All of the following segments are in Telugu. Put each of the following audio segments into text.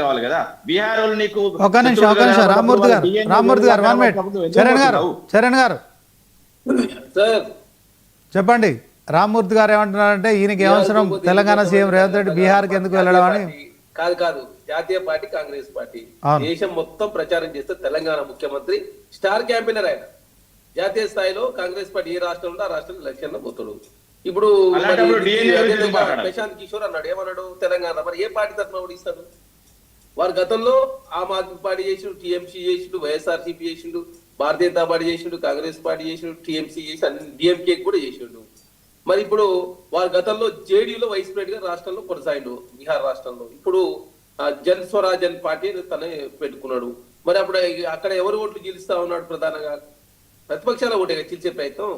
కావాలి కదా? బీహార్ వాళ్ళు నీకు ఒక నిమిషం ఒక నిమిషం. రామ్మూర్తి గారు రామ్మూర్తి గారు వన్ మినిట్. చరణ్ గారు చరణ్ గారు. సార్. చెప్పండి. రామ్మూర్తి గారు ఏమంటున్నారంటే ఈయనకి ఏ అవసరం? తెలంగాణ సీఎం రేవంత్ రెడ్డి బీహార్కి ఎందుకు వెళ్ళడం అని? కాదు కాదు. జాతీయ పార్టీ కాంగ్రెస్ పార్టీ. దేశం మొత్తం ప్రచారం చేస్తే తెలంగాణ ముఖ్యమంత్రి స్టార్ క్యాంపెయినర్ ఆయన. జాతీయ స్థాయిలో కాంగ్రెస్ పార్టీ ఏ రాష్ట్రం ఉంటే ఆ రాష్ట్రం ఎలక్షన్లో పోతాడు. ఇప్పుడు? ప్రశాంత్ కిషోర్ అన్నాడు ఏమన్నాడు? తెలంగాణ మరి ఏ పార్టీ తరఫున ఓడిస్తాడు? వారు గతంలో ఆమ్ ఆద్మీ పార్టీ చేసిండు టీఎంసీ చేసిండు వైఎస్ఆర్సీపీ చేసిండు భారతీయ జనతా పార్టీ చేసిండు కాంగ్రెస్ పార్టీ చేసిండు టీఎంసీ చేసి అన్ని డిఎంకే కూడా చేసిండు. మరి ఇప్పుడు వారు గతంలో జేడీలో వైస్ ప్రెసిడెంట్గా రాష్ట్రంలో కొనసాగిండు బీహార్ రాష్ట్రంలో. ఇప్పుడు జన్ స్వరాజ్ అని పార్టీ తనే పెట్టుకున్నాడు. మరి అప్పుడు అక్కడ ఎవరు ఓట్లు గెలుస్తా ఉన్నాడు ప్రధానంగా? ప్రతిపక్షాల ఓటే గెలిచే ప్రయత్నం.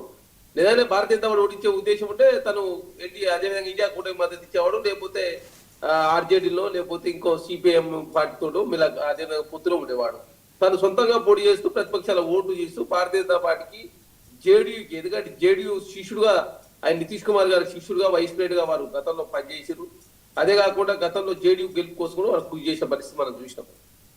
లేదంటే భారతీయ జనతా పార్టీ ఓడించే ఉద్దేశం ఉంటే తను ఎన్టీ అదేవిధంగా ఇండియా కూటమి మద్దతు ఇచ్చేవాడు లేకపోతే ఆర్జేడీలో లేకపోతే ఇంకో సిపిఎం పార్టీతో మిలా అదే పొత్తులో ఉండేవాడు. తను సొంతంగా పోటీ చేస్తూ ప్రతిపక్షాల ఓటు చేస్తూ భారతీయ జనతా పార్టీకి జేడీయూకి ఎందుకంటే జేడీయూ శిష్యుడుగా ఆయన నితీష్ కుమార్ గారి శిష్యుడుగా వైస్ ప్రెసిడెంట్గా వారు గతంలో పనిచేసారు అదే కాకుండా గతంలో జేడీయూ గెలుపు కోసం కూడా వారు కృషి చేసిన పరిస్థితి మనం చూసినాం.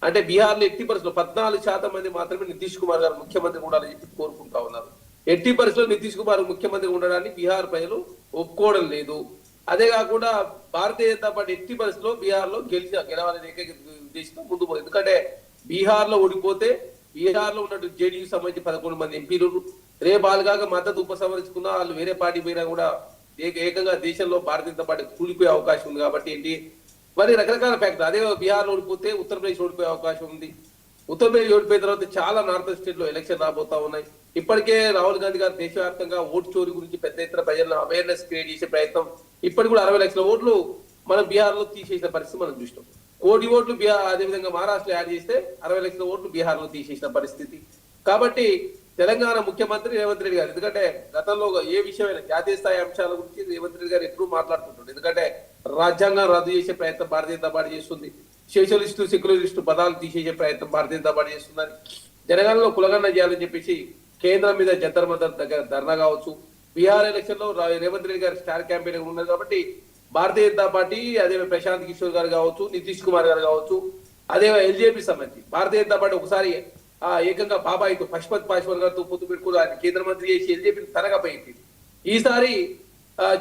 అంటే బీహార్లో ఎట్టి పరిస్థితులు పద్నాలుగు శాతం మంది మాత్రమే నితీష్ కుమార్ గారు ముఖ్యమంత్రి ఉండాలని చెప్పి కోరుకుంటా ఉన్నారు. ఎట్టి పరిస్థితుల్లో నితీష్ కుమార్ ముఖ్యమంత్రి ఉండడానికి బీహార్ ప్రజలు ఒప్పుకోవడం లేదు. అదే కాకుండా భారతీయ జనతా పార్టీ ఎట్టి పరిస్థితుల్లో బీహార్లో గెలిచి గెలవాలని ఏకైక ఉద్దేశంతో ముందు పోయింది. ఎందుకంటే బీహార్లో ఓడిపోతే బీహార్లో ఉన్నట్టు జేడీయూ సంబంధించి పదకొండు మంది ఎంపీలు రేపు వాళ్ళగా మద్దతు ఉపసంహరించుకున్న వాళ్ళు వేరే పార్టీ పోయినా కూడా ఏక ఏకంగా దేశంలో భారతీయ జనతా పార్టీ కూలిపోయే అవకాశం ఉంది కాబట్టి ఏంటి? మరి రకరకాల ఫ్యాక్టర్ అదే బీహార్లో ఓడిపోతే ఉత్తరప్రదేశ్ ఓడిపోయే అవకాశం ఉంది. ఉత్తరప్రదేశ్ ఓడిపోయిన తర్వాత చాలా నార్త్ స్టేట్లో ఎలక్షన్ రాబోతా ఉన్నాయి. ఇప్పటికే రాహుల్ గాంధీ గారు దేశవ్యాప్తంగా ఓటు చోరీ గురించి పెద్ద ఎత్తున ప్రజలను అవేర్నెస్ క్రియేట్ చేసే ప్రయత్నం ఇప్పటికి కూడా అరవై లక్షల ఓట్లు మనం బీహార్లో తీసేసిన పరిస్థితి మనం చూసినాం. కోటి ఓట్లు బీహార్ అదేవిధంగా మహారాష్ట్ర యాడ్ చేస్తే అరవై లక్షల ఓట్లు బీహార్లో తీసేసిన పరిస్థితి. కాబట్టి తెలంగాణ ముఖ్యమంత్రి రేవంత్ రెడ్డి గారు ఎందుకంటే గతంలో ఏ విషయమైనా జాతీయ స్థాయి అంశాల గురించి రేవంత్ రెడ్డి గారు ఎప్పుడూ మాట్లాడుతుంటాడు ఎందుకంటే రాజ్యాంగం రద్దు చేసే ప్రయత్నం భారతీయ జనతా పార్టీ చేస్తుంది. సోషలిస్టు సెక్యులరిస్టు పదాలు తీసేసే ప్రయత్నం భారతీయ జనతా పార్టీ చేస్తుందని జనగణలో కులగన్న చేయాలని చెప్పేసి కేంద్రం మీద జంతర్ మంతర్ దగ్గర ధర్నా కావచ్చు. బీహార్ ఎలక్షన్లో రేవంత్ రెడ్డి గారి స్టార్ క్యాంపెయిన్ ఉన్నది కాబట్టి భారతీయ జనతా పార్టీ అదే ప్రశాంత్ కిషోర్ గారు కావచ్చు నితీష్ కుమార్ గారు కావచ్చు అదే ఎల్జేపీ సంబంధించి భారతీయ జనతా పార్టీ ఒకసారి ఆ ఏకంగా బాబాయితో పశుపతి పాశ్వర్ గారితో పొత్తు పెట్టుకుని ఆయన కేంద్ర మంత్రి చేసి ఎల్జేపీని తనగా పోయింది ఈసారి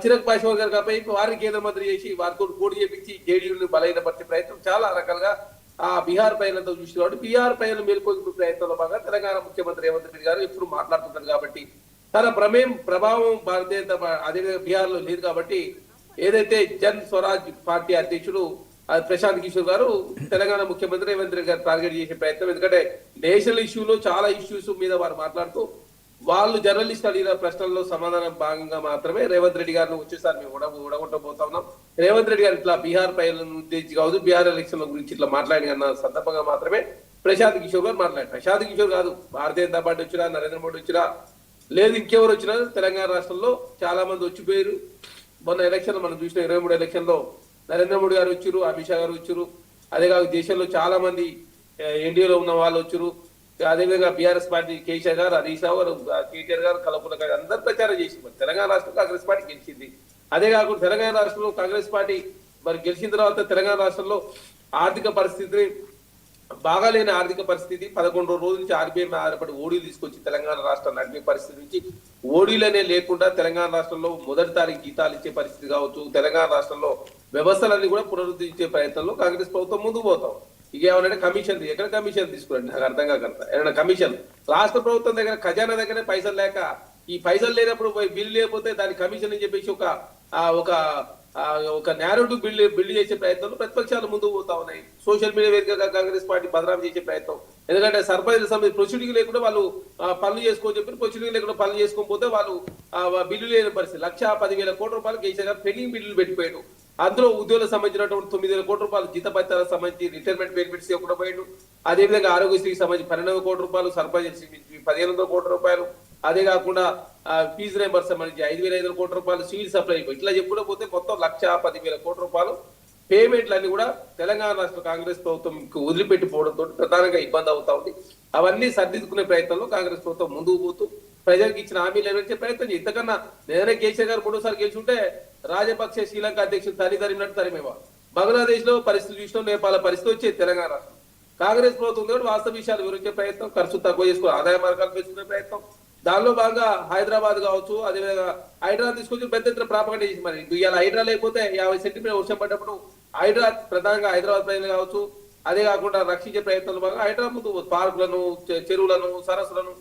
చిరక్ పాశ్వర్ గారు కాబట్టి వారిని కేంద్ర మంత్రి చేసి వారితో పోటీ చేపించి జేడీయూని బలహీనపరిచే ప్రయత్నం చాలా రకాలుగా ఆ బీహార్ ప్రజలతో చూసి కాబట్టి బీహార్ పైన మేల్కొల్పే ప్రయత్నంలో భాగంగా తెలంగాణ ముఖ్యమంత్రి రేవంత్ రెడ్డి గారు ఎప్పుడు మాట్లాడుతున్నారు కాబట్టి తన ప్రమేయం ప్రభావం భారతీయ అదేవిధంగా బీహార్లో లేదు కాబట్టి ఏదైతే జన్ స్వరాజ్ పార్టీ అధ్యక్షుడు ప్రశాంత్ కిషోర్ గారు తెలంగాణ ముఖ్యమంత్రి రేవంత్ రెడ్డి గారు టార్గెట్ చేసే ప్రయత్నం. ఎందుకంటే నేషనల్ ఇష్యూలో చాలా ఇష్యూస్ మీద వారు మాట్లాడుతూ వాళ్ళు జర్నలిస్ట్ అడిగిన ప్రశ్నల్లో సమాధానం భాగంగా మాత్రమే రేవంత్ రెడ్డి గారిని వచ్చేసారి. మేము ఉడ పోతున్నాం ఉన్నాం. రేవంత్ రెడ్డి గారు ఇట్లా బీహార్ ప్రజలను ఉద్దేశించి కాదు బీహార్ ఎలక్షన్ల గురించి ఇట్లా మాట్లాడి అన్న సందర్భంగా మాత్రమే ప్రశాంత్ కిషోర్ గారు మాట్లాడారు. ప్రశాంత్ కిషోర్ కాదు భారతీయ జనతా పార్టీ వచ్చినా నరేంద్ర మోడీ వచ్చినా లేదు ఇంకెవరు వచ్చినా తెలంగాణ రాష్ట్రంలో చాలా మంది వచ్చిపోయారు. మొన్న ఎలక్షన్ మనం చూసిన ఇరవై మూడు ఎలక్షన్లో నరేంద్ర మోడీ గారు వచ్చారు అమిత్ షా గారు వచ్చారు అదే కాక దేశంలో చాలా మంది ఎన్డీఏలో ఉన్న వాళ్ళు వచ్చారు అదేవిధంగా బీఆర్ఎస్ పార్టీ కేసీఆర్ గారు హరీష్ రావు గారు కేటీఆర్ గారు కలపుల గారు అందరు ప్రచారం చేసి మరి తెలంగాణ రాష్ట్రంలో కాంగ్రెస్ పార్టీ గెలిచింది. అదే కాకుండా తెలంగాణ రాష్ట్రంలో కాంగ్రెస్ పార్టీ మరి గెలిచిన తర్వాత తెలంగాణ రాష్ట్రంలో ఆర్థిక పరిస్థితిని బాగాలేని ఆర్థిక పరిస్థితి పదకొండు రోజుల నుంచి ఆర్బీఐ ఆధారపడి ఓడీలు తీసుకొచ్చి తెలంగాణ రాష్ట్రం నడిపే పరిస్థితి నుంచి ఓడీలనే లేకుండా తెలంగాణ రాష్ట్రంలో మొదటి తారీఖు జీతాలు ఇచ్చే పరిస్థితి కావచ్చు తెలంగాణ రాష్ట్రంలో వ్యవస్థలన్నీ కూడా పునరుద్ధరించే ప్రయత్నంలో కాంగ్రెస్ ప్రభుత్వం ముందుకు పోతాం ఇక ఏమన్నా కమిషన్ ఎక్కడ కమిషన్ తీసుకురండి? నాకు అర్థం కాకర్త ఏమన్నా కమిషన్? రాష్ట్ర ప్రభుత్వం దగ్గర ఖజానా దగ్గర పైసలు లేక ఈ పైసలు లేనప్పుడు పోయి బిల్లు లేకపోతే దాని కమిషన్ అని చెప్పేసి ఒక ఒక ఒక నేరేటివ్ బిల్డ్ బిల్డ్ చేసే ప్రయత్నంలో ప్రతిపక్షాలు ముందుకు పోతా ఉన్నాయి. సోషల్ మీడియా వేదికగా కాంగ్రెస్ పార్టీ బదనాం చేసే ప్రయత్నం. ఎందుకంటే సర్పంచ్ సమితి ప్రొసీడింగ్ లేకుండా వాళ్ళు పనులు చేసుకోని చెప్పి ప్రొసీడింగ్ లేకుండా పనులు చేసుకోకపోతే వాళ్ళు బిల్లు లేని పరిస్థితి. లక్ష పదివేల కోట్ల రూపాయలు కేసీఆర్ గారు పెండింగ్ బిల్లులు పెట్టిపోయాడు. అందులో ఉద్యోగులకు సంబంధించినటువంటి తొమ్మిది వేల కోట్ల రూపాయలు జీతపత్యాలకు సంబంధించి రిటైర్మెంట్ బెనిఫిట్స్ ఇవ్వకుండా పోయాడు. అదేవిధంగా ఆరోగ్యశ్రీకి సంబంధించి పన్నెండు కోట్ల రూపాయలు సర్పంచ్ పదిహేను వందల కోట్ల రూపాయలు. అదే కాకుండా ఫీజు రేంబర్స్ సంబంధించి ఐదు వేల ఐదు వందల కోట్ల రూపాయలు సివిల్ సప్లై ఇట్లా చెప్పుకుంటూ పోతే మొత్తం లక్ష పదివేల కోట్ల రూపాయలు. పేమెంట్లు అన్ని కూడా తెలంగాణ రాష్ట్ర కాంగ్రెస్ ప్రభుత్వం వదిలిపెట్టిపోవడంతో ప్రధానంగా ఇబ్బంది అవుతా ఉంది. అవన్నీ సర్దిద్దుకునే ప్రయత్నంలో కాంగ్రెస్ ప్రభుత్వం ముందుకు పోతూ ప్రజలకు ఇచ్చిన హామీలు నెరవేర్చే ప్రయత్నం ఇంతకన్నా నేనే కేసీఆర్ గారు మూడోసారి గెలిచుంటే రాజపక్ష శ్రీలంక అధ్యక్షుడు తల్లి తరిమినట్టు తరిమేవా బంగ్లాదేశ్లో పరిస్థితి చూసినాం నేపాల పరిస్థితి వచ్చేది తెలంగాణ రాష్ట్రం. కాంగ్రెస్ ప్రభుత్వం కూడా వాస్తవ విషయాలు వివరించే ప్రయత్నం ఖర్చు తక్కువ చేసుకుని ఆదాయ మార్గాలు పెంచుకునే ప్రయత్నం. దానిలో భాగంగా హైదరాబాద్ కావచ్చు అదేవిధంగా హైదరాబాద్ తీసుకొచ్చి పెద్ద ఎత్తున ప్రాపగండ చేసి మరి. ఇవాళ హైడ్రా లేకపోతే యాభై సెంటీమీటర్ వర్షం పడ్డప్పుడు హైడ్రా ప్రధానంగా హైదరాబాద్ ప్రజలు కావచ్చు అదే కాకుండా రక్షించే ప్రయత్నంలో భాగంగా హైదరాబాద్ ముందు పార్కులను చె- చెరువులను సరస్సులను